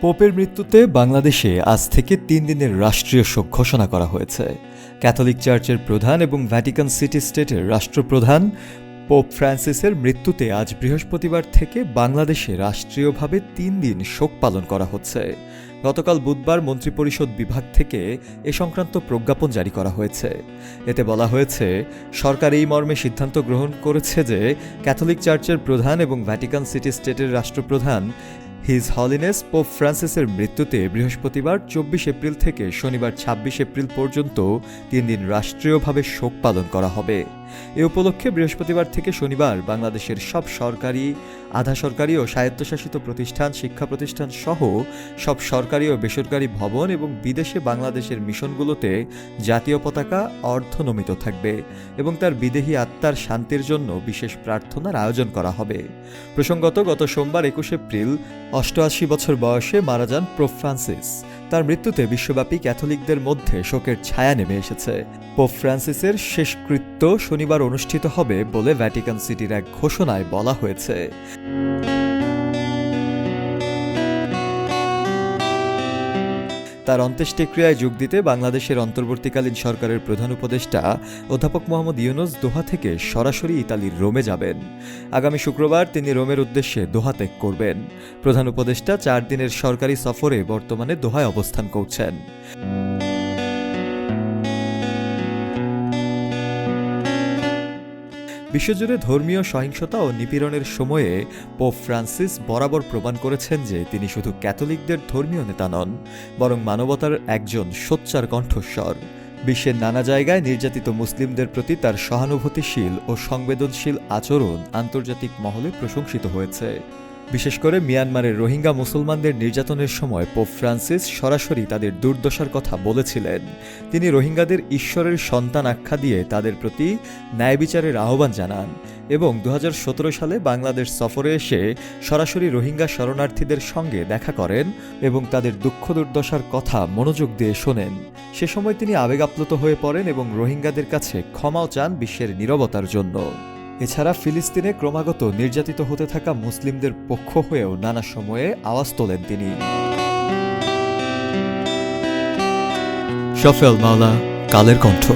পোপের মৃত্যুতে বাংলাদেশে আজ থেকে তিন দিনের রাষ্ট্রীয় শোক ঘোষণা করা হয়েছে। ক্যাথলিক চার্চের প্রধান এবং ভ্যাটিকান সিটি স্টেটের রাষ্ট্রপ্রধান পোপ ফ্রান্সিসের মৃত্যুতে আজ বৃহস্পতিবার থেকে বাংলাদেশে রাষ্ট্রীয়ভাবে তিন দিন শোক পালন করা হচ্ছে। গতকাল বুধবার মন্ত্রিপরিষদ বিভাগ থেকে এ সংক্রান্ত প্রজ্ঞাপন জারি করা হয়েছে। এতে বলা হয়েছে, সরকার এই মর্মে সিদ্ধান্ত গ্রহণ করেছে যে ক্যাথলিক চার্চের প্রধান এবং ভ্যাটিকান সিটি স্টেটের রাষ্ট্রপ্রধান হিজ হলিনেস পোপ ফ্রান্সিসের মৃত্যুতে বৃহস্পতিবার চব্বিশ এপ্রিল থেকে শনিবার ছাব্বিশ এপ্রিল পর্যন্ত তিন দিন রাষ্ট্রীয়ভাবে শোক পালন করা হবে। এ উপলক্ষে বৃহস্পতিবার থেকে শনিবার বাংলাদেশের সব সরকারি, আধা সরকারি ও স্বায়ত্তশাসিত প্রতিষ্ঠান, শিক্ষা প্রতিষ্ঠান সহ সব সরকারি ও বেসরকারি ভবন এবং বিদেশে বাংলাদেশের মিশনগুলোতে জাতীয় পতাকা অর্ধনমিত থাকবে এবং তার বিদেহী আত্মার শান্তির জন্য বিশেষ প্রার্থনার আয়োজন করা হবে। প্রসঙ্গত গত সোমবার একুশ এপ্রিল অষ্টআশি বছর বয়সে মারা যান পোপ ফ্রান্সিস। তার মৃত্যুতে বিশ্বব্যাপী ক্যাথলিকদের মধ্যে শোকের ছায়া নেমে এসেছে। পোপ ফ্রান্সিসের শেষকৃত্য শনিবার অনুষ্ঠিত হবে বলে ভ্যাটিকান সিটির এক ঘোষণায় বলা হয়েছে। তার অন্ত্যেষ্টিক্রিয়ায় যোগ দিতে বাংলাদেশের অন্তর্বর্তীকালীন সরকারের প্রধান উপদেষ্টা অধ্যাপক মোহাম্মদ ইউনুস দোহা থেকে সরাসরি ইতালির রোমে যাবেন। আগামী শুক্রবার তিনি রোমের উদ্দেশ্যে দোহা ত্যাগ করবেন। প্রধান উপদেষ্টা চার দিনের সরকারি সফরে বর্তমানে দোহায় অবস্থান করছেন। বিশ্বজুড়ে ধর্মীয় সহিংসতা ও নিপীড়নের সময়ে পোপ ফ্রান্সিস বরাবর প্রমাণ করেছেন যে তিনি শুধু ক্যাথলিকদের ধর্মীয় নেতা নন, বরং মানবতার একজন সোচ্চার কণ্ঠস্বর। বিশ্বের নানা জায়গায় নির্যাতিত মুসলিমদের প্রতি তার সহানুভূতিশীল ও সংবেদনশীল আচরণ আন্তর্জাতিক মহলে প্রশংসিত হয়েছে। বিশেষ করে মিয়ানমারের রোহিঙ্গা মুসলমানদের নির্যাতনের সময় পোপ ফ্রান্সিস সরাসরি তাদের দুর্দশার কথা বলেছিলেন। তিনি রোহিঙ্গাদের ঈশ্বরের সন্তান আখ্যা দিয়ে তাদের প্রতি ন্যায় বিচারের আহ্বান জানান এবং দু হাজার সতেরো সালে বাংলাদেশ সফরে এসে সরাসরি রোহিঙ্গা শরণার্থীদের সঙ্গে দেখা করেন এবং তাদের দুঃখ দুর্দশার কথা মনোযোগ দিয়ে শোনেন। সে সময় তিনি আবেগ আপ্লুত হয়ে পড়েন এবং রোহিঙ্গাদের কাছে ক্ষমাও চান বিশ্বের নীরবতার জন্য। এছাড়া ফিলিস্তিনে ক্রমাগত নির্যাতিত হতে থাকা মুসলিমদের পক্ষ হয়েও নানা সময়ে আওয়াজ তোলেন তিনি। শফেল মাওলা, কালের কণ্ঠ।